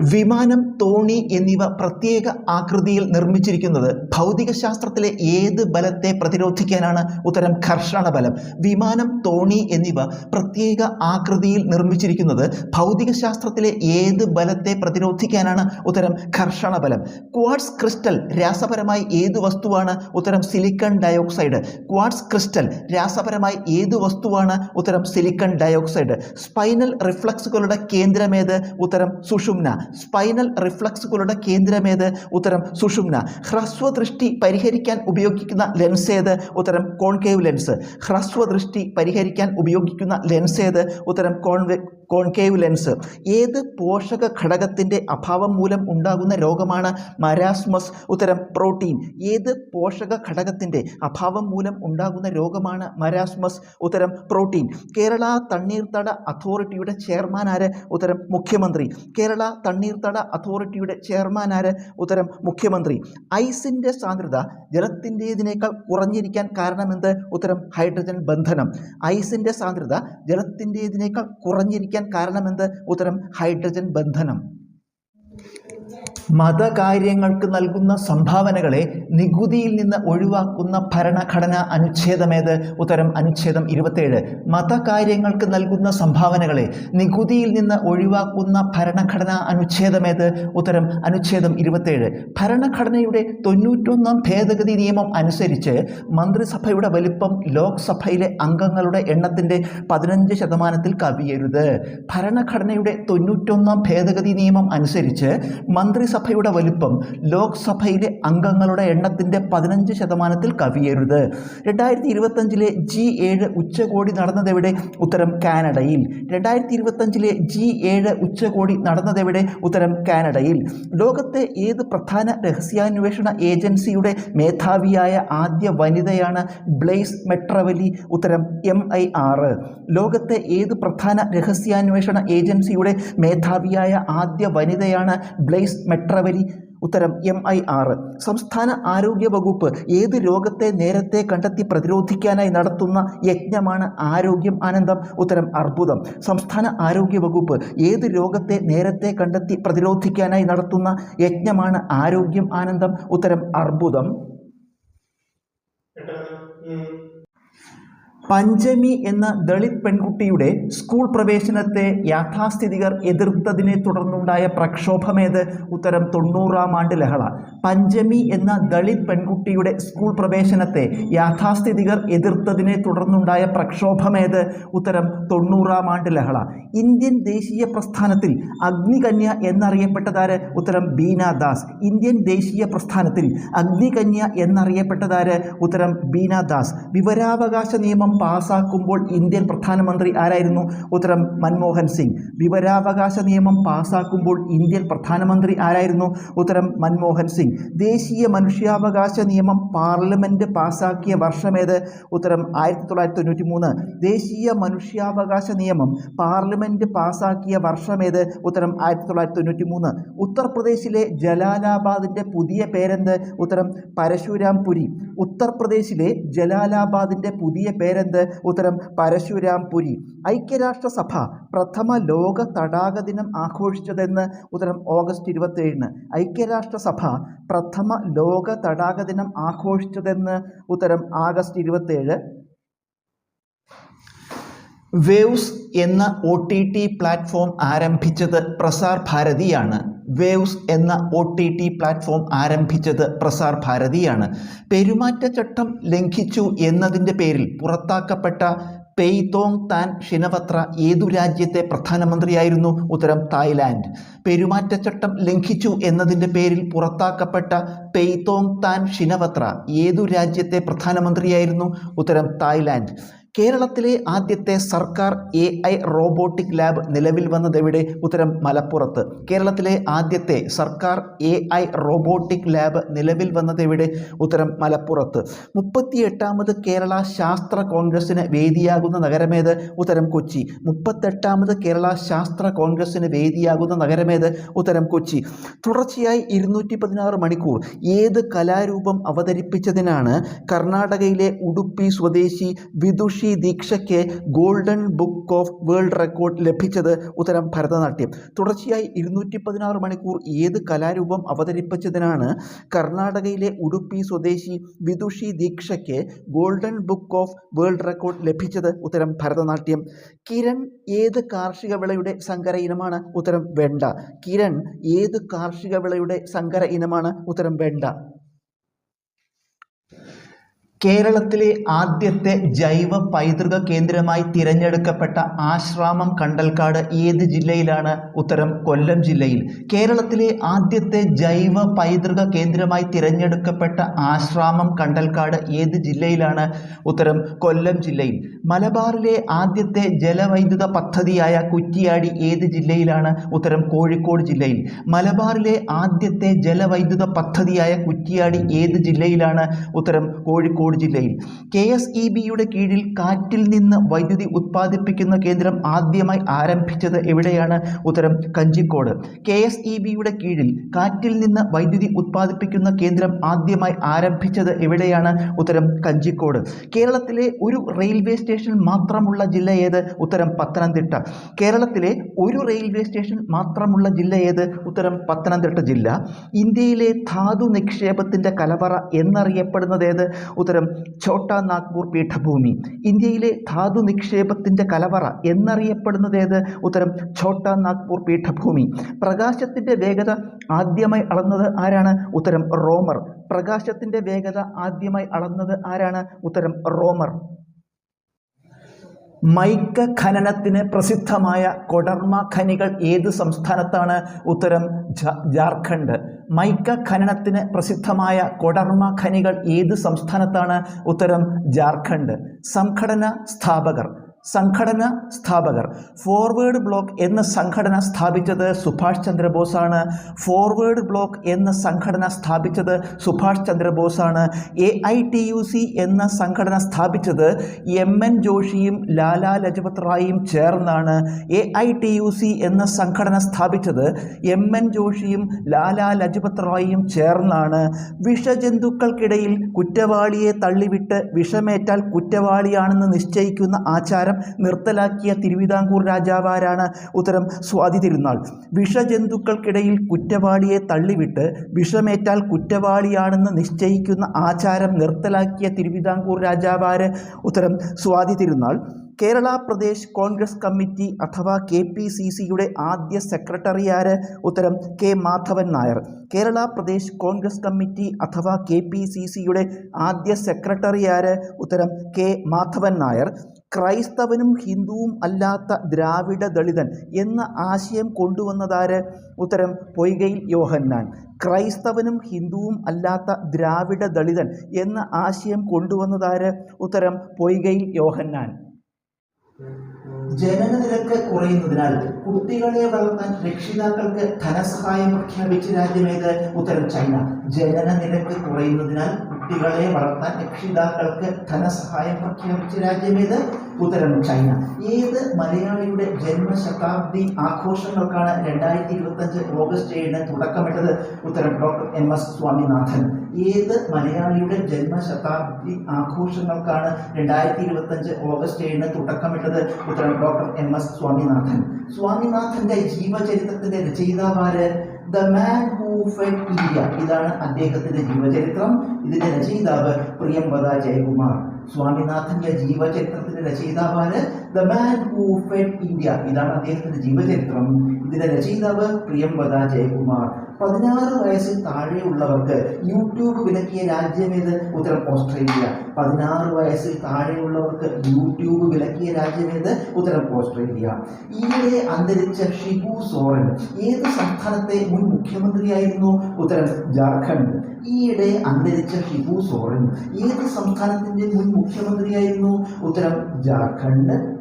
വിമാനം തോണി എന്നിവ പ്രത്യേക ആകൃതിയിൽ നിർമ്മിച്ചിരിക്കുന്നത് ഭൗതികശാസ്ത്രത്തിലെ ഏത് ബലത്തെ പ്രതിരോധിക്കാനാണ് ഉത്തരം ഘർഷണ ബലം. വിമാനം തോണി എന്നിവ പ്രത്യേക ആകൃതിയിൽ നിർമ്മിച്ചിരിക്കുന്നത് ഭൗതികശാസ്ത്രത്തിലെ ഏത് ബലത്തെ പ്രതിരോധിക്കാനാണ് ഉത്തരം ഘർഷണ ബലം. ക്വാഡ്സ് ക്രിസ്റ്റൽ രാസപരമായി ഏത് വസ്തുവാണ് ഉത്തരം സിലിക്കൺ ഡയോക്സൈഡ്. ക്വാഡ്സ് ക്രിസ്റ്റൽ രാസപരമായി ഏത് വസ്തുവാണ് ഉത്തരം സിലിക്കൺ ഡയോക്സൈഡ്. സ്പൈനൽ റിഫ്ലക്സുകളുടെ കേന്ദ്രമേത്? ഉത്തരം സുഷുമ്ന. സ്പൈനൽ റിഫ്ലക്സുകളുടെ കേന്ദ്രമേത്? ഉത്തരം സുഷുമ്ന. ഹ്രസ്വദൃഷ്ടി പരിഹരിക്കാൻ ഉപയോഗിക്കുന്ന ലെൻസ് ഏത്? ഉത്തരം കോൺകേവ് ലെൻസ്. ഹ്രസ്വദൃഷ്ടി പരിഹരിക്കാൻ ഉപയോഗിക്കുന്ന ലെൻസ് ഏത്? ഉത്തരം കോൺവെ കോൺകേവ് ലെൻസ്. ഏത് പോഷക ഘടകത്തിന്റെ അഭാവം മൂലം ഉണ്ടാകുന്ന രോഗമാണ് മരാസ്മസ്? ഉത്തരം പ്രോട്ടീൻ. ഏത് പോഷക ഘടകത്തിന്റെ അഭാവം മൂലം ഉണ്ടാകുന്ന രോഗമാണ് മരാസ്മസ്? ഉത്തരം പ്രോട്ടീൻ. കേരള തണ്ണീർത്തട അതോറിറ്റിയുടെ ചെയർമാൻ ആര്? ഉത്തരം മുഖ്യമന്ത്രി. കേരള തണ്ണീർത്തട അതോറിറ്റിയുടെ ചെയർമാൻ ആര്? ഉത്തരം മുഖ്യമന്ത്രി. ഐസിന്റെ സാന്ദ്രത ജലത്തിന്റേതിനേക്കാൾ കുറഞ്ഞിരിക്കാൻ കാരണമെന്ത് ഉത്തരം ഹൈഡ്രജൻ ബന്ധനം. ഐസിന്റെ സാന്ദ്രത ജലത്തിന്റേതിനേക്കാൾ കുറഞ്ഞിരിക്കാൻ കാരണമെന്ത് ഉത്തരം ഹൈഡ്രജൻ ബന്ധനം. മതകാര്യങ്ങൾക്ക് നൽകുന്ന സംഭാവനകളെ നികുതിയിൽ നിന്ന് ഒഴിവാക്കുന്ന ഭരണഘടന അനുച്ഛേദമേത്? ഉത്തരം അനുച്ഛേദം ഇരുപത്തേഴ്. മതകാര്യങ്ങൾക്ക് നൽകുന്ന സംഭാവനകളെ നികുതിയിൽ നിന്ന് ഒഴിവാക്കുന്ന ഭരണഘടന അനുച്ഛേദമേത്? ഉത്തരം അനുച്ഛേദം ഇരുപത്തേഴ്. ഭരണഘടനയുടെ തൊണ്ണൂറ്റൊന്നാം ഭേദഗതി നിയമം അനുസരിച്ച് മന്ത്രിസഭയുടെ വലിപ്പം ലോക്സഭയിലെ അംഗങ്ങളുടെ എണ്ണത്തിന്റെ പതിനഞ്ച് ശതമാനത്തിൽ കവിയരുത്. ഭരണഘടനയുടെ തൊണ്ണൂറ്റൊന്നാം ഭേദഗതി നിയമം അനുസരിച്ച് മന്ത്രിസഭയുടെ വലിപ്പം ലോക്സഭയിലെ അംഗങ്ങളുടെ എണ്ണത്തിന്റെ പതിനഞ്ച് ശതമാനത്തിൽ കവിയരുത്. രണ്ടായിരത്തി ഇരുപത്തഞ്ചിലെ ജി ഏഴ് ഉച്ചകോടി നടന്നതെവിടെ? ഉത്തരം കാനഡയിൽ. രണ്ടായിരത്തി ഇരുപത്തഞ്ചിലെ ജി ഏഴ് ഉച്ചകോടി നടന്നതെവിടെ? ഉത്തരം കാനഡയിൽ. ലോകത്തെ ഏത് പ്രധാന രഹസ്യാന്വേഷണ ഏജൻസിയുടെ മേധാവിയായ ആദ്യ വനിതയാണ് ബ്ലെയ്സ് മെട്രവലി? ഉത്തരം എം ഐ ആറ് ലോകത്തെ ഏത് പ്രധാന രഹസ്യാന്വേഷണ ഏജൻസിയുടെ മേധാവിയായ ആദ്യ വനിതയാണ് ബ്ലെയ്സ് മെട്രവലി ഉത്തരം എം ഐ ആറ് സംസ്ഥാന ആരോഗ്യ വകുപ്പ് ഏത് രോഗത്തെ നേരത്തെ കണ്ടെത്തി പ്രതിരോധിക്കാനായി നടത്തുന്ന യജ്ഞമാണ് ആരോഗ്യം ആനന്ദം? ഉത്തരം അർബുദം. സംസ്ഥാന ആരോഗ്യ വകുപ്പ് ഏത് രോഗത്തെ നേരത്തെ കണ്ടെത്തി പ്രതിരോധിക്കാനായി നടത്തുന്ന യജ്ഞമാണ് ആരോഗ്യം ആനന്ദം? ഉത്തരം അർബുദം. പഞ്ചമി എന്ന ദളിത് പെൺകുട്ടിയുടെ സ്കൂൾ പ്രവേശനത്തെ യാഥാസ്ഥിതികർ എതിർത്തതിനെ തുടർന്നുണ്ടായ പ്രക്ഷോഭമേത്? ഉത്തരം തൊണ്ണൂറാം ആണ്ട് ലഹള. പഞ്ചമി എന്ന ദളിത് പെൺകുട്ടിയുടെ സ്കൂൾ പ്രവേശനത്തെ യാഥാസ്ഥിതികർ എതിർത്തതിനെ തുടർന്നുണ്ടായ പ്രക്ഷോഭമേത്? ഉത്തരം തൊണ്ണൂറാം ആണ്ട് ലഹള. ഇന്ത്യൻ ദേശീയ പ്രസ്ഥാനത്തിൽ അഗ്നികന്യ എന്നറിയപ്പെട്ടതാര്? ഉത്തരം ബീന ദാസ്. ഇന്ത്യൻ ദേശീയ പ്രസ്ഥാനത്തിൽ അഗ്നികന്യ എന്നറിയപ്പെട്ടതാര്? ഉത്തരം ബീന ദാസ്. വിവരാവകാശ നിയമം പാസാക്കുമ്പോൾ ഇന്ത്യൻ പ്രധാനമന്ത്രി ആരായിരുന്നു? ഉത്തരം മൻമോഹൻ സിംഗ്. വിവരാവകാശ നിയമം പാസാക്കുമ്പോൾ ഇന്ത്യൻ പ്രധാനമന്ത്രി ആരായിരുന്നു? ഉത്തരം മൻമോഹൻ സിംഗ്. ദേശീയ മനുഷ്യാവകാശ നിയമം പാർലമെന്റ് പാസാക്കിയ വർഷമേത് ഉത്തരം ആയിരത്തി തൊള്ളായിരത്തി തൊണ്ണൂറ്റി മൂന്ന് ദേശീയ മനുഷ്യാവകാശ നിയമം പാർലമെന്റ് പാസാക്കിയ വർഷമേത് ഉത്തരം ആയിരത്തി തൊള്ളായിരത്തി തൊണ്ണൂറ്റി മൂന്ന് ഉത്തർപ്രദേശിലെ ജലാലാബാദിന്റെ പുതിയ പേരെന്ത്? ഉത്തരം പരശുരാംപുരി. ഉത്തർപ്രദേശിലെ ജലാലാബാദിന്റെ പുതിയ പേരെന്ത്? ഉത്തരം പരശുരാംപുരി. ഐക്യരാഷ്ട്രസഭ പ്രഥമ ലോക തടാക ദിനം ആഘോഷിച്ചതെന്ന് ഉത്തരം ഓഗസ്റ്റ് ഇരുപത്തേഴിന് ഐക്യരാഷ്ട്രസഭ പ്രഥമ ലോക തടാക ദിനം ആഘോഷിച്ചതെന്ന് ഉത്തരം ആഗസ്റ്റ് ഇരുപത്തേഴ്. വേവ്സ് എന്ന ഒ ടി ടി പ്ലാറ്റ്ഫോം ആരംഭിച്ചത് പ്രസാർ ഭാരതിയാണ്. വേവ്സ് എന്ന ഒ ടി ടി പ്ലാറ്റ്ഫോം ആരംഭിച്ചത് പ്രസാർ ഭാരതിയാണ്. പെരുമാറ്റച്ചട്ടം ലംഘിച്ചു എന്നതിന്റെ പേരിൽ പുറത്താക്കപ്പെട്ട പെയ്തോങ് താൻ ഷിനവത്ര ഏതു രാജ്യത്തെ പ്രധാനമന്ത്രിയായിരുന്നു? ഉത്തരം തായ്ലാൻഡ്. പെരുമാറ്റച്ചട്ടം ലംഘിച്ചു എന്നതിന്റെ പേരിൽ പുറത്താക്കപ്പെട്ട പെയ്തോങ് താൻ ഷിനവത്ര ഏതു രാജ്യത്തെ പ്രധാനമന്ത്രിയായിരുന്നു? ഉത്തരം തായ്ലാൻഡ്. കേരളത്തിലെ ആദ്യത്തെ സർക്കാർ എ ഐ റോബോട്ടിക് ലാബ് നിലവിൽ വന്നതെവിടെ ഉത്തരം മലപ്പുറത്ത്. കേരളത്തിലെ ആദ്യത്തെ സർക്കാർ എ ഐ റോബോട്ടിക് ലാബ് നിലവിൽ വന്നതെവിടെ ഉത്തരം മലപ്പുറത്ത്. മുപ്പത്തിയെട്ടാമത് കേരള ശാസ്ത്ര കോൺഗ്രസ്സിന് വേദിയാകുന്ന നഗരമേത്? ഉത്തരം കൊച്ചി. മുപ്പത്തെട്ടാമത് കേരള ശാസ്ത്ര കോൺഗ്രസ്സിന് വേദിയാകുന്ന നഗരമേത്? ഉത്തരം കൊച്ചി. തുടർച്ചയായി ഇരുന്നൂറ്റി പതിനാറ് മണിക്കൂർ. ഏത് കലാരൂപം അവതരിപ്പിച്ചതിനാണ് കർണാടകയിലെ ഉടുപ്പി സ്വദേശി Vidushi Vidushi ദീക്ഷയ്ക്ക് golden book of world record ലഭിച്ചത് ഉത്തരം ഭരതനാട്യം. തുടർച്ചയായി ഇരുന്നൂറ്റി പതിനാറ് മണിക്കൂർ ഏത് കലാരൂപം അവതരിപ്പിച്ചതിനാണ് കർണാടകയിലെ ഉടുപ്പി സ്വദേശി Vidushi ദീക്ഷയ്ക്ക് golden book of world record ലഭിച്ചത് ഉത്തരം ഭരതനാട്യം. കിരൺ ഏത് കാർഷിക വിളയുടെ സങ്കര ഇനമാണ്? ഉത്തരം വെണ്ട. കിരൺ ഏത് കാർഷിക വിളയുടെ സങ്കര ഇനമാണ്? ഉത്തരം വെണ്ട. കേരളത്തിലെ ആദ്യത്തെ ജൈവ പൈതൃക കേന്ദ്രമായി തിരഞ്ഞെടുക്കപ്പെട്ട ആശ്രാമം കണ്ടൽക്കാട് ഏത് ജില്ലയിലാണ്? ഉത്തരം കൊല്ലം ജില്ലയിൽ. കേരളത്തിലെ ആദ്യത്തെ ജൈവ പൈതൃക കേന്ദ്രമായി തിരഞ്ഞെടുക്കപ്പെട്ട ആശ്രാമം കണ്ടൽക്കാട് ഏത് ജില്ലയിലാണ്? ഉത്തരം കൊല്ലം ജില്ലയിൽ. മലബാറിലെ ആദ്യത്തെ ജലവൈദ്യുത പദ്ധതിയായ കുറ്റിയാടി ഏത് ജില്ലയിലാണ്? ഉത്തരം കോഴിക്കോട് ജില്ലയിൽ. മലബാറിലെ ആദ്യത്തെ ജലവൈദ്യുത പദ്ധതിയായ കുറ്റിയാടി ഏത് ജില്ലയിലാണ്? ഉത്തരം കോഴിക്കോട് ജില്ലയിൽ. കെ എസ് ഇ ബിയുടെ കീഴിൽ കാറ്റിൽ നിന്ന് വൈദ്യുതി ഉത്പാദിപ്പിക്കുന്ന കേന്ദ്രം ആദ്യമായി ആരംഭിച്ചത് എവിടെയാണ്? ഉത്തരം കഞ്ചിക്കോട്. കെ എസ് ഇ ബിയുടെ കീഴിൽ കാറ്റിൽ നിന്ന് വൈദ്യുതി ഉത്പാദിപ്പിക്കുന്ന കേന്ദ്രം ആദ്യമായി ആരംഭിച്ചത് എവിടെയാണ്? ഉത്തരം കഞ്ചിക്കോട്. കേരളത്തിലെ ഒരു റെയിൽവേ സ്റ്റേഷൻ മാത്രമുള്ള ജില്ല ഏത്? ഉത്തരം പത്തനംതിട്ട. കേരളത്തിലെ ഒരു റെയിൽവേ സ്റ്റേഷൻ മാത്രമുള്ള ജില്ല ഏത്? ഉത്തരം പത്തനംതിട്ട ജില്ല. ഇന്ത്യയിലെ ധാതു നിക്ഷേപത്തിന്റെ കലവറ എന്നറിയപ്പെടുന്നത് ഏത്? ഉത്തരം ഛോട്ടാ നാഗ്പൂർ പീഠഭൂമി. ഇന്ത്യയിലെ ധാതു നിക്ഷേപത്തിന്റെ കലവറ എന്നറിയപ്പെടുന്നത് ഏത്? ഉത്തരം ഛോട്ടാ നാഗ്പൂർ പീഠഭൂമി. പ്രകാശത്തിന്റെ വേഗത ആദ്യമായി അളന്നത് ആരാണ്? ഉത്തരം റോമർ. പ്രകാശത്തിന്റെ വേഗത ആദ്യമായി അളന്നത് ആരാണ്? ഉത്തരം റോമർ. മൈക്ക ഖനനത്തിന് പ്രസിദ്ധമായ കൊടർമ ഖനികൾ ഏത് സംസ്ഥാനത്താണ്? ഉത്തരം ജാർഖണ്ഡ്. മൈക്ക ഖനനത്തിന് പ്രസിദ്ധമായ കൊടർമ ഖനികൾ ഏത് സംസ്ഥാനത്താണ്? ഉത്തരം ജാർഖണ്ഡ്. സംഘടന സ്ഥാപകർ. സംഘടന സ്ഥാപകർ. ഫോർവേഡ് ബ്ലോക്ക് എന്ന സംഘടന സ്ഥാപിച്ചത് സുഭാഷ് ചന്ദ്രബോസാണ്. ഫോർവേഡ് ബ്ലോക്ക് എന്ന സംഘടന സ്ഥാപിച്ചത് Subhash ചന്ദ്രബോസാണ്. A I T U C എന്ന സംഘടന സ്ഥാപിച്ചത് എം എൻ ജോഷിയും ലാലാ ലജപത് റായും ചേർന്നാണ്. A I T U C എന്ന സംഘടന സ്ഥാപിച്ചത് എം എൻ ജോഷിയും ലാലാ ലജപത് റായും ചേർന്നാണ്. വിഷജന്തുക്കൾക്കിടയിൽ കുറ്റവാളിയെ തള്ളിവിട്ട് വിഷമേറ്റാൽ കുറ്റവാളിയാണെന്ന് നിശ്ചയിക്കുന്ന ആചാരം നിർത്തലാക്കിയ തിരുവിതാംകൂർ രാജാവാരാണ് ഉത്തരം സ്വാതി തിരുനാൾ. വിഷജന്തുക്കൾക്കിടയിൽ കുറ്റവാളിയെ തള്ളിവിട്ട് വിഷമേറ്റാൽ കുറ്റവാളിയാണെന്ന് നിശ്ചയിക്കുന്ന ആചാരം നിർത്തലാക്കിയ തിരുവിതാംകൂർ രാജാവാര് ഉത്തരം സ്വാതി തിരുനാൾ. കേരള പ്രദേശ് കോൺഗ്രസ് കമ്മിറ്റി അഥവാ കെ പി സി സിയുടെ ആദ്യ സെക്രട്ടറി ആര് ഉത്തരം കെ മാധവൻ നായർ. കേരള പ്രദേശ് കോൺഗ്രസ് കമ്മിറ്റി അഥവാ കെ പി സി സിയുടെ ആദ്യ സെക്രട്ടറി ആര് ഉത്തരം കെ മാധവൻ നായർ. ക്രൈസ്തവനും ഹിന്ദുവും അല്ലാത്ത ദ്രാവിഡ ദളിതൻ എന്ന ആശയം കൊണ്ടുവന്നതാര്? ഉത്തരം പൊയ്കയിൽ യോഹന്നാൻ. ക്രൈസ്തവനും ഹിന്ദുവും അല്ലാത്ത ദ്രാവിഡ ദളിതൻ എന്ന ആശയം കൊണ്ടുവന്നതാര്? ഉത്തരം പൊയ്കയിൽ യോഹന്നാൻ. ജനന നിരക്ക് കുറയുന്നതിനാൽ കുട്ടികളെ വളർത്താൻ രക്ഷിതാക്കൾക്ക് ധനസഹായം പ്രഖ്യാപിച്ച രാജ്യമേത്? ഉത്തരം ചൈന. ജനന നിരക്ക് കുറയുന്നതിനാൽ കുട്ടികളെ വളർത്താൻ രക്ഷിതാക്കൾക്ക് ധനസഹായം പ്രഖ്യാപിച്ച രാജ്യമേത്? ഉത്തരം ചൈന. ഏത് മലയാളിയുടെ ജന്മശതാബ്ദി ആഘോഷങ്ങൾക്കാണ് രണ്ടായിരത്തി ഇരുപത്തഞ്ച് ഓഗസ്റ്റ് ഏഴിന് തുടക്കമിട്ടത്? ഉത്തരം ഡോക്ടർ എം എസ് സ്വാമിനാഥൻ. ഏത് മലയാളിയുടെ ജന്മശതാബ്ദി ആഘോഷങ്ങൾക്കാണ് രണ്ടായിരത്തി ഇരുപത്തഞ്ച് ഓഗസ്റ്റ് ഏഴിന് തുടക്കമിട്ടത്? ഉത്തരം ഡോക്ടർ എം എസ് സ്വാമിനാഥൻ. സ്വാമിനാഥന്റെ ജീവചരിത്രത്തിന്റെ രചയിതാവാര് ദ മാൻ ഹൂ ഇന്ത്യ ഇതാണ് അദ്ദേഹത്തിന്റെ ജീവചരിത്രം. ഇതിന്റെ രചയിതാവ് പ്രിയംവദ ജയകുമാർ. സ്വാമിനാഥന്റെ ജീവചരിത്രത്തിന്റെ രചയിതാവാണ് ദ മാൻ ഹൂ ഇന്ത്യ ഇതാണ് അദ്ദേഹത്തിന്റെ ജീവചരിത്രം. ഇതിന്റെ രചയിതാവ് പ്രിയംവദ ജയകുമാർ. പതിനാറ് വയസ്സിൽ താഴെയുള്ളവർക്ക് യൂട്യൂബ് വിലക്കിയ രാജ്യമേത്? ഉത്തരം ഓസ്ട്രേലിയ. പതിനാറ് വയസ്സിൽ താഴെയുള്ളവർക്ക് യൂട്യൂബ് വിലക്കിയ രാജ്യമേത്? ഉത്തരം ഓസ്ട്രേലിയ. ഈയിടെ അന്തരിച്ച ഷിബു സോറൻ ഏത് സംസ്ഥാനത്തെ മുൻ മുഖ്യമന്ത്രിയായിരുന്നു ഉത്തരം ജാർഖണ്ഡ്. ഈയിടെ അന്തരിച്ച ഷിബു സോറൻ. ഏത് സംസ്ഥാനത്തിന്റെ മുൻ മുഖ്യമന്ത്രിയായിരുന്നു? ഉത്തരം ജാർഖണ്ഡ്.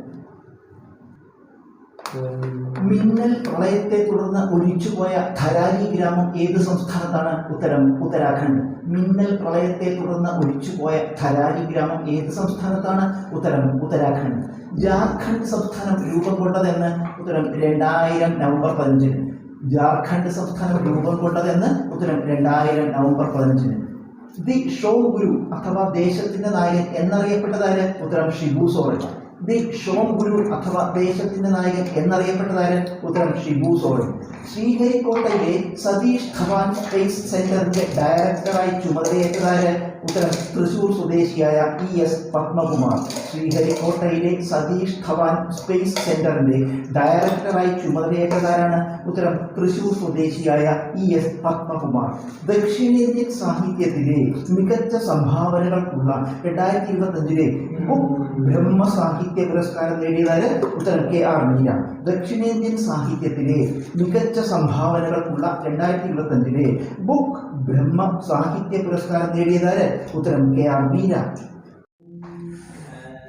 മിന്നൽ പ്രളയത്തെ തുടർന്ന് ഒഴിച്ചുപോയ ധരാരി ഗ്രാമം ഏത് സംസ്ഥാനത്താണ്? ഉത്തരം ഉത്തരാഖണ്ഡ്. മിന്നൽ പ്രളയത്തെ തുടർന്ന് ഒഴിച്ചുപോയ ധരാരി ഗ്രാമം ഏത് സംസ്ഥാനത്താണ്? ഉത്തരം ഉത്തരാഖണ്ഡ്. ജാർഖണ്ഡ് സംസ്ഥാനം രൂപം കൊണ്ടതെന്ന് ഉത്തരം രണ്ടായിരം നവംബർ പതിനഞ്ചിന്. ജാർഖണ്ഡ് സംസ്ഥാനം രൂപം കൊണ്ടതെന്ന് ഉത്തരം രണ്ടായിരം നവംബർ പതിനഞ്ചിന്. ദി ഷോ ഗുരു അഥവാ ദേശത്തിന്റെ നായകൻ എന്നറിയപ്പെട്ടതാര് ഉത്തരം ഷിബു സോറൻ. ദി ഷോം ഗുരു അഥവാ ദേശത്തിന്റെ നായകൻ എന്നറിയപ്പെട്ടതാര് ഉത്തരം ഷിബു സോറൻ. ശ്രീഹരിക്കോട്ടയിലെ സതീഷ് ധവാൻ സ്പേസ് സെന്ററിന്റെ ഡയറക്ടറായി ചുമതലയേറ്റതാര് ഉത്തരം തൃശൂർ സ്വദേശിയായ പി എസ് പത്മകുമാർ. ശ്രീഹരിക്കോട്ടയിലെ സതീഷ് ധവാൻ സ്പേസ് സെന്ററിന്റെ ഡയറക്ടറായി ചുമതലയേറ്റതാരാണ് ഉത്തരം തൃശൂർ സ്വദേശിയായ ഇ എസ് പത്മകുമാർ. ദക്ഷിണേന്ത്യൻ സാഹിത്യത്തിലെ മികച്ച സംഭാവനകൾക്കുള്ള രണ്ടായിരത്തി ഇരുപത്തഞ്ചിലെ ബുക്ക് ബ്രഹ്മ സാഹിത്യ പുരസ്കാരം നേടിയതാര്? ഉത്തരം കെ ആർ മീന. ദക്ഷിണേന്ത്യൻ സാഹിത്യത്തിലെ മികച്ച സംഭാവനകൾക്കുള്ള രണ്ടായിരത്തി ഇരുപത്തഞ്ചിലെ ബുക്ക് ബ്രഹ്മ സാഹിത്യ പുരസ്കാരം നേടിയതാര്? ഉത്തരം കെ ആർ ബീന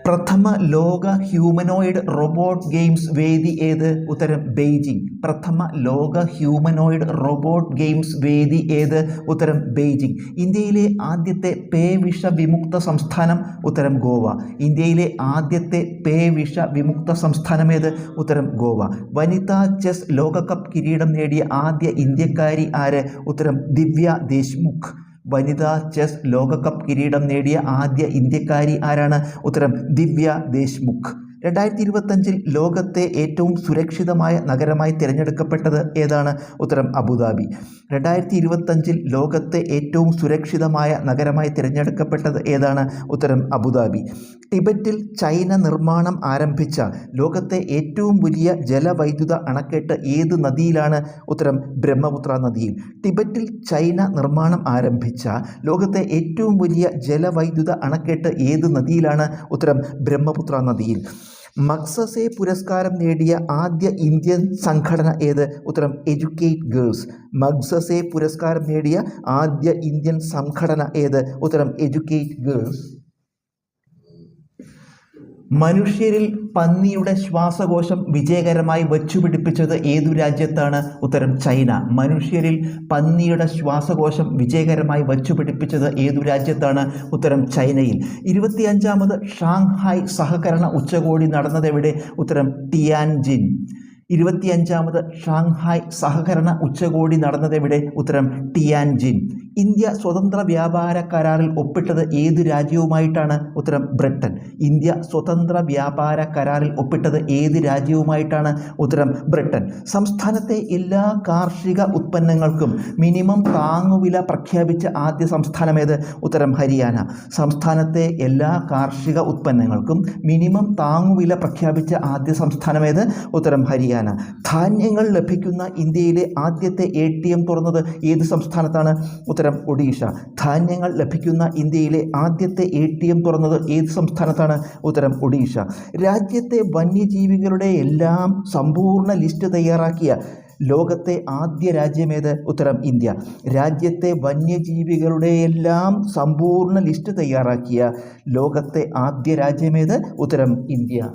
പ്രഥമ ലോക ഹ്യൂമനോയിഡ് റോബോട്ട് ഗെയിംസ് വേദി ഏത്? ഉത്തരം ബെയ്ജിംഗ് പ്രഥമ ലോക ഹ്യൂമനോയിഡ് റോബോട്ട് ഗെയിംസ് വേദി ഏത്? ഉത്തരം ബെയ്ജിംഗ് ഇന്ത്യയിലെ ആദ്യത്തെ പേ വിഷ വിമുക്ത സംസ്ഥാനം ഉത്തരം ഗോവ. ഇന്ത്യയിലെ ആദ്യത്തെ പേ വിഷ വിമുക്ത സംസ്ഥാനം ഏത്? ഉത്തരം ഗോവ. വനിതാ ചെസ് ലോകകപ്പ് കിരീടം നേടിയ ആദ്യ ഇന്ത്യക്കാരി ആര്? ഉത്തരം ദിവ്യ ദേശ്മുഖ്. വനിതാ ചെസ് ലോകകപ്പ് കിരീടം നേടിയ ആദ്യ ഇന്ത്യക്കാരി ആരാണ്? ഉത്തരം ദിവ്യ ദേശ്മുഖ്. രണ്ടായിരത്തി ഇരുപത്തഞ്ചിൽ ലോകത്തെ ഏറ്റവും സുരക്ഷിതമായ നഗരമായി തിരഞ്ഞെടുക്കപ്പെട്ടത് ഏതാണ്? ഉത്തരം അബുദാബി. രണ്ടായിരത്തി ഇരുപത്തഞ്ചിൽ ലോകത്തെ ഏറ്റവും സുരക്ഷിതമായ നഗരമായി തിരഞ്ഞെടുക്കപ്പെട്ടത് ഏതാണ്? ഉത്തരം അബുദാബി. ടിബറ്റിൽ ചൈന നിർമ്മാണം ആരംഭിച്ച ലോകത്തെ ഏറ്റവും വലിയ ജലവൈദ്യുത അണക്കെട്ട് ഏത് നദിയിലാണ്? ഉത്തരം ബ്രഹ്മപുത്ര നദിയിൽ ടിബറ്റിൽ ചൈന നിർമ്മാണം ആരംഭിച്ച ലോകത്തെ ഏറ്റവും വലിയ ജലവൈദ്യുത അണക്കെട്ട് ഏത് നദിയിലാണ്? ഉത്തരം ബ്രഹ്മപുത്ര നദിയിൽ. മക്സസെ പുരസ്കാരം നേടിയ ആദ്യ ഇന്ത്യൻ സംഘടന ഏത്? ഉത്തരം എഡ്യൂക്കേറ്റ് ഗേൾസ് മക്സസെ പുരസ്കാരം നേടിയ ആദ്യ ഇന്ത്യൻ സംഘടന ഏത്? ഉത്തരം എഡ്യൂക്കേറ്റ് ഗേൾസ് മനുഷ്യരിൽ പന്നിയുടെ ശ്വാസകോശം വിജയകരമായി വച്ചുപിടിപ്പിച്ചത് ഏതു രാജ്യത്താണ്? ഉത്തരം ചൈന. മനുഷ്യരിൽ പന്നിയുടെ ശ്വാസകോശം വിജയകരമായി വച്ചുപിടിപ്പിച്ചത് ഏതു രാജ്യത്താണ്? ഉത്തരം ചൈനയിൽ. ഇരുപത്തിയഞ്ചാമത് ഷാങ്ഹായ് സഹകരണ ഉച്ചകോടി നടന്നതെവിടെ? ഉത്തരം ടിയാൻജിൻ. ഇരുപത്തിയഞ്ചാമത് ഷാങ്ഹായ് സഹകരണ ഉച്ചകോടി നടന്നതെവിടെ? ഉത്തരം ടിയാൻജിൻ. ഇന്ത്യ സ്വതന്ത്ര വ്യാപാര കരാറിൽ ഒപ്പിട്ടത് ഏത് രാജ്യവുമായിട്ടാണ്? ഉത്തരം ബ്രിട്ടൻ. ഇന്ത്യ സ്വതന്ത്ര വ്യാപാര കരാറിൽ ഒപ്പിട്ടത് ഏത് രാജ്യവുമായിട്ടാണ്? ഉത്തരം ബ്രിട്ടൻ. സംസ്ഥാനത്തെ എല്ലാ കാർഷിക ഉത്പന്നങ്ങൾക്കും മിനിമം താങ്ങുവില പ്രഖ്യാപിച്ച ആദ്യ സംസ്ഥാനമേത് ഉത്തരം ഹരിയാന. സംസ്ഥാനത്തെ എല്ലാ കാർഷിക ഉത്പന്നങ്ങൾക്കും മിനിമം താങ്ങുവില പ്രഖ്യാപിച്ച ആദ്യ സംസ്ഥാനമേത് ഉത്തരം ഹരിയാന. ധാന്യങ്ങൾ ലഭിക്കുന്ന ഇന്ത്യയിലെ ആദ്യത്തെ എ ടി എം തുറന്നത് ഏത് സംസ്ഥാനത്താണ്? ഉത്തരം ഒഡീഷ. ധാന്യങ്ങൾ ലഭിക്കുന്ന ഇന്ത്യയിലെ ആദ്യത്തെ എ ടി എം തുറന്നത് ഏത് സംസ്ഥാനത്താണ്? ഉത്തരം ഒഡീഷ. രാജ്യത്തെ വന്യജീവികളുടെ എല്ലാം സമ്പൂർണ ലിസ്റ്റ് തയ്യാറാക്കിയ ലോകത്തെ ആദ്യ രാജ്യമേത് ഉത്തരം ഇന്ത്യ. രാജ്യത്തെ വന്യജീവികളുടെ എല്ലാം സമ്പൂർണ ലിസ്റ്റ് തയ്യാറാക്കിയ ലോകത്തെ ആദ്യ രാജ്യമേത് ഉത്തരം ഇന്ത്യ.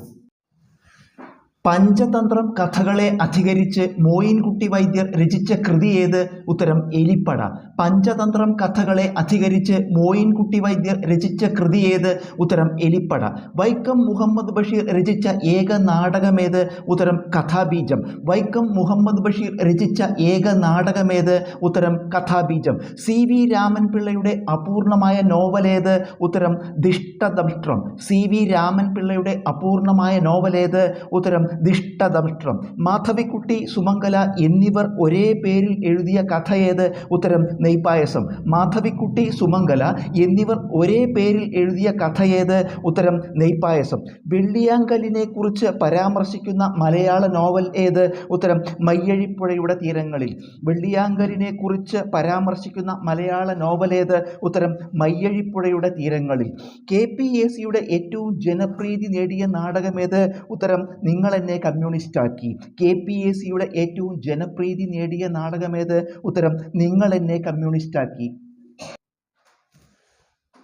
പഞ്ചതന്ത്രം കഥകളെ അധികരിച്ച് മോയിൻകുട്ടി വൈദ്യർ രചിച്ച കൃതി ഏത്? ഉത്തരം എലിപ്പട. പഞ്ചതന്ത്രം കഥകളെ അധികരിച്ച് മോയിൻകുട്ടി വൈദ്യർ രചിച്ച കൃതി ഏത്? ഉത്തരം എലിപ്പട. വൈക്കം മുഹമ്മദ് ബഷീർ രചിച്ച ഏക നാടകമേത് ഉത്തരം കഥാബീജം. വൈക്കം മുഹമ്മദ് ബഷീർ രചിച്ച ഏക നാടകമേത് ഉത്തരം കഥാബീജം. സി വി രാമൻപിള്ളയുടെ അപൂർണമായ നോവലേത് ഉത്തരം ദിഷ്ടദംഷ്ട്രം സി വി രാമൻപിള്ളയുടെ അപൂർണമായ നോവലേത് ഉത്തരം ദിഷ്ടദംഷ്ട്രം. മാധവിക്കുട്ടി സുമംഗല എന്നിവർ ഒരേ പേരിൽ എഴുതിയ കഥയേത്? ഉത്തരം നെയ്പായസം. മാധവിക്കുട്ടി സുമംഗല എന്നിവർ ഒരേ പേരിൽ എഴുതിയ കഥയേത്? ഉത്തരം നെയ്പായസം. വെള്ളിയാങ്കലിനെ കുറിച്ച് പരാമർശിക്കുന്ന മലയാള നോവൽ ഏത്? ഉത്തരം മയ്യഴിപ്പുഴയുടെ തീരങ്ങളിൽ. വെള്ളിയാങ്കലിനെ കുറിച്ച് പരാമർശിക്കുന്ന മലയാള നോവൽ ഏത്? ഉത്തരം മയ്യഴിപ്പുഴയുടെ തീരങ്ങളിൽ. കെ പി എ സിയുടെ ഏറ്റവും ജനപ്രീതി നേടിയ നാടകമേത്? ഉത്തരം നിങ്ങൾ എന്നെ കമ്മ്യൂണിസ്റ്റാക്കി കെ പി എ സിയുടെ ഏറ്റവും ജനപ്രീതി നേടിയ നാടകമേത്? ഉത്തരം നിങ്ങൾ എന്നെ കമ്മ്യൂണിസ്റ്റാക്കി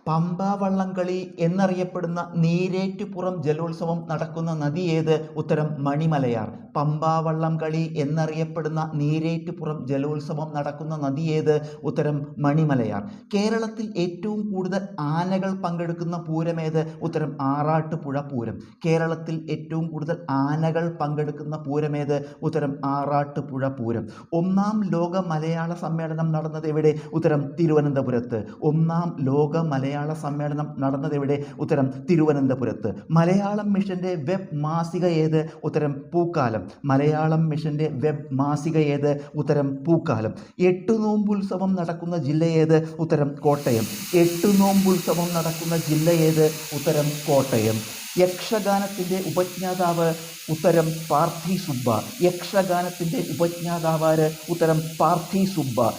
പമ്പ വള്ളംകളി എന്നറിയപ്പെടുന്ന നീരേറ്റുപുറം ജലോത്സവം നടക്കുന്ന നദി ഏത്? ഉത്തരം മണിമലയാർ. പമ്പ വള്ളംകളി എന്നറിയപ്പെടുന്ന നീരേറ്റുപുറം ജലോത്സവം നടക്കുന്ന നദി ഏത്? ഉത്തരം മണിമലയാർ. കേരളത്തിൽ ഏറ്റവും കൂടുതൽ ആനകൾ പങ്കെടുക്കുന്ന പൂരമേത് ഉത്തരം ആറാട്ടുപുഴ പൂരം. കേരളത്തിൽ ഏറ്റവും കൂടുതൽ ആനകൾ പങ്കെടുക്കുന്ന പൂരമേത് ഉത്തരം ആറാട്ടുപുഴ പൂരം. ഒന്നാം ലോക മലയാള സമ്മേളനം നടന്നത് എവിടെ? ഉത്തരം തിരുവനന്തപുരത്ത്. ഒന്നാം ലോക മലയാള സമ്മേളനം നടന്നത് എവിടെ ഉത്തരം തിരുവനന്തപുരത്ത്. മലയാളം മിഷന്റെ വെബ് മാസിക ഏത്? ഉത്തരം പൂക്കാലം. മലയാളം മിഷന്റെ വെബ് മാസിക ഏത്? ഉത്തരം പൂക്കാലം. എട്ടു നോമ്പുത്സവം നടക്കുന്ന ജില്ല ഏത്? ഉത്തരം കോട്ടയം. എട്ടു നോമ്പുത്സവം നടക്കുന്ന ജില്ല ഏത്? ഉത്തരം കോട്ടയം. യക്ഷഗാനത്തിന്റെ ഉപജ്ഞാതാവ് ഉത്തരം പാർത്ഥി സുബ്ബ. യക്ഷഗാനത്തിന്റെ ഉപജ്ഞാതാവാര്? ഉത്തരം പാർത്ഥി സുബ്ബ.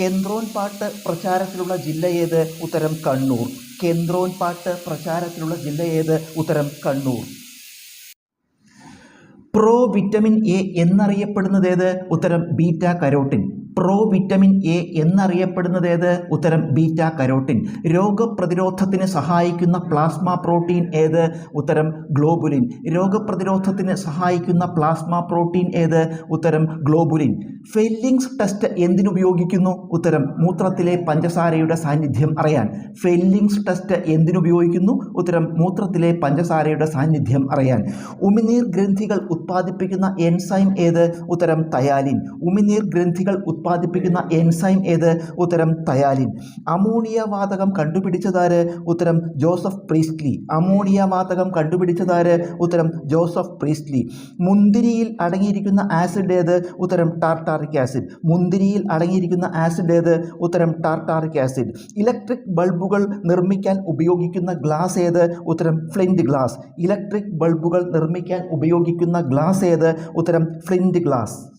കെന്ത്രോൻ പാട്ട് പ്രചാരത്തിലുള്ള ജില്ല ഏത്? ഉത്തരം കണ്ണൂർ. കെന്ത്രോൻ പാട്ട് പ്രചാരത്തിലുള്ള ജില്ല ഏത്? ഉത്തരം കണ്ണൂർ. പ്രോ വിറ്റമിൻ എ എന്നറിയപ്പെടുന്നത് ഏത്? ഉത്തരം beta carotene. Pro vitamin A എന്നറിയപ്പെടുന്നത് ഏത് ഉത്തരം ബീറ്റ കരോട്ടിൻ രോഗപ്രതിരോധത്തിന് സഹായിക്കുന്ന പ്ലാസ്മ പ്രോട്ടീൻ ഏത്? ഉത്തരം ഗ്ലോബുലിൻ. രോഗപ്രതിരോധത്തിന് സഹായിക്കുന്ന പ്ലാസ്മ പ്രോട്ടീൻ ഏത്? ഉത്തരം ഗ്ലോബുലിൻ. ഫെല്ലിങ്സ് ടെസ്റ്റ് എന്തിനുപയോഗിക്കുന്നു? ഉത്തരം മൂത്രത്തിലെ പഞ്ചസാരയുടെ സാന്നിധ്യം അറിയാൻ. ഫെല്ലിങ്സ് ടെസ്റ്റ് എന്തിനുപയോഗിക്കുന്നു? ഉത്തരം മൂത്രത്തിലെ പഞ്ചസാരയുടെ സാന്നിധ്യം അറിയാൻ. ഉമിനീർ ഗ്രന്ഥികൾ ഉത്പാദിപ്പിക്കുന്ന എൻസൈം ഏത്? ഉത്തരം തയാലിൻ. ഉമിനീർ ഗ്രന്ഥികൾ ഉത്പാദിപ്പിക്കുന്ന എൻസൈം ഏത്? ഉത്തരം തയാലിൻ. അമോണിയ വാതകം കണ്ടുപിടിച്ചതാര്? ഉത്തരം ജോസഫ് പ്രീസ്ലി. അമോണിയ വാതകം കണ്ടുപിടിച്ചതാര്? ഉത്തരം ജോസഫ് പ്രീസ്ലി. മുന്തിരിയിൽ അടങ്ങിയിരിക്കുന്ന ആസിഡ് ഏത്? ഉത്തരം ടാർട്ടാറിക് ആസിഡ്. മുന്തിരിയിൽ അടങ്ങിയിരിക്കുന്ന ആസിഡ് ഏത്? ഉത്തരം ടാർട്ടാറിക് ആസിഡ്. ഇലക്ട്രിക് ബൾബുകൾ നിർമ്മിക്കാൻ ഉപയോഗിക്കുന്ന ഗ്ലാസ് ഏത്? ഉത്തരം ഫ്ലിന്റ് ഗ്ലാസ്. ഇലക്ട്രിക് ബൾബുകൾ നിർമ്മിക്കാൻ ഉപയോഗിക്കുന്ന ഗ്ലാസ് ഏത്? ഉത്തരം ഫ്ലിന്റ് ഗ്ലാസ്.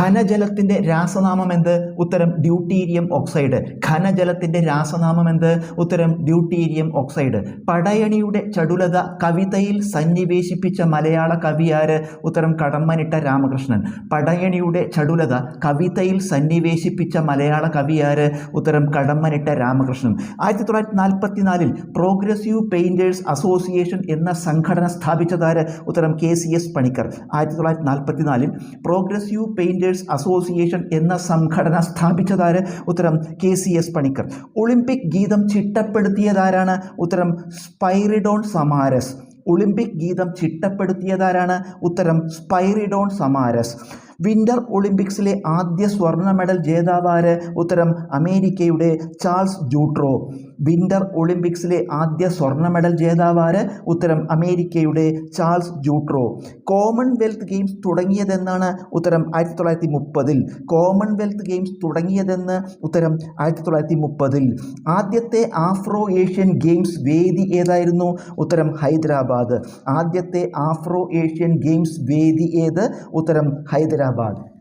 ഘനജലത്തിന്റെ രാസനാമം എന്ത്? ഉത്തരം ഡ്യൂട്ടീരിയം ഓക്സൈഡ്. ഖനജലത്തിന്റെ രാസനാമം എന്ത്? ഉത്തരം ഡ്യൂട്ടീരിയം ഓക്സൈഡ്. പടയണിയുടെ ചടുലത കവിതയിൽ സന്നിവേശിപ്പിച്ച മലയാള കവിയാര് ഉത്തരം കടമ്മനിട്ട രാമകൃഷ്ണൻ. പടയണിയുടെ ചടുലത കവിതയിൽ സന്നിവേശിപ്പിച്ച മലയാള കവിയാര് ഉത്തരം കടമ്മനിട്ട രാമകൃഷ്ണൻ. ആയിരത്തി തൊള്ളായിരത്തി നാൽപ്പത്തി നാലിൽ പ്രോഗ്രസീവ് പെയിന്റേഴ്സ് അസോസിയേഷൻ എന്ന സംഘടന സ്ഥാപിച്ചതാര്? ഉത്തരം കെ സി എസ് പണിക്കർ. ആയിരത്തി തൊള്ളായിരത്തി നാൽപ്പത്തി നാലിൽ പ്രോഗ്രസീവ് പെയിന്റേഴ്സ് അസോസിയേഷൻ എന്ന സംഘടന സ്ഥാപിച്ചതാര്? ഉത്തരം K C S Panicker. Olympic ഗീതം ചിട്ടപ്പെടുത്തിയതാരാണ്? ഉത്തരം സ്പൈറിഡോൺ സമാരസ്. ഒളിമ്പിക് ഗീതം ചിട്ടപ്പെടുത്തിയതാരാണ്? ഉത്തരം സ്പൈറിഡോൺ സമാരസ്. വിന്റർ ഒളിമ്പിക്സിലെ ആദ്യ സ്വർണ മെഡൽ ജേതാവാര് ഉത്തരം അമേരിക്കയുടെ ചാൾസ് ജൂട്രോ. വിന്റർ ഒളിമ്പിക്സിലെ ആദ്യ സ്വർണ മെഡൽ ജേതാവാര് ഉത്തരം അമേരിക്കയുടെ ചാൾസ് ജൂട്രോ. കോമൺവെൽത്ത് ഗെയിംസ് തുടങ്ങിയതെന്നാണ് ഉത്തരം ആയിരത്തി തൊള്ളായിരത്തി മുപ്പതിൽ കോമൺവെൽത്ത് ഗെയിംസ് തുടങ്ങിയതെന്ന് ഉത്തരം ആയിരത്തി തൊള്ളായിരത്തി മുപ്പതിൽ ആദ്യത്തെ ആഫ്രോ ഏഷ്യൻ ഗെയിംസ് വേദി ഏതായിരുന്നു? ഉത്തരം ഹൈദരാബാദ്. ആദ്യത്തെ ആഫ്രോ ഏഷ്യൻ ഗെയിംസ് വേദി ഏത്? ഉത്തരം ഹൈദരാബാദ്. آباد ہے؟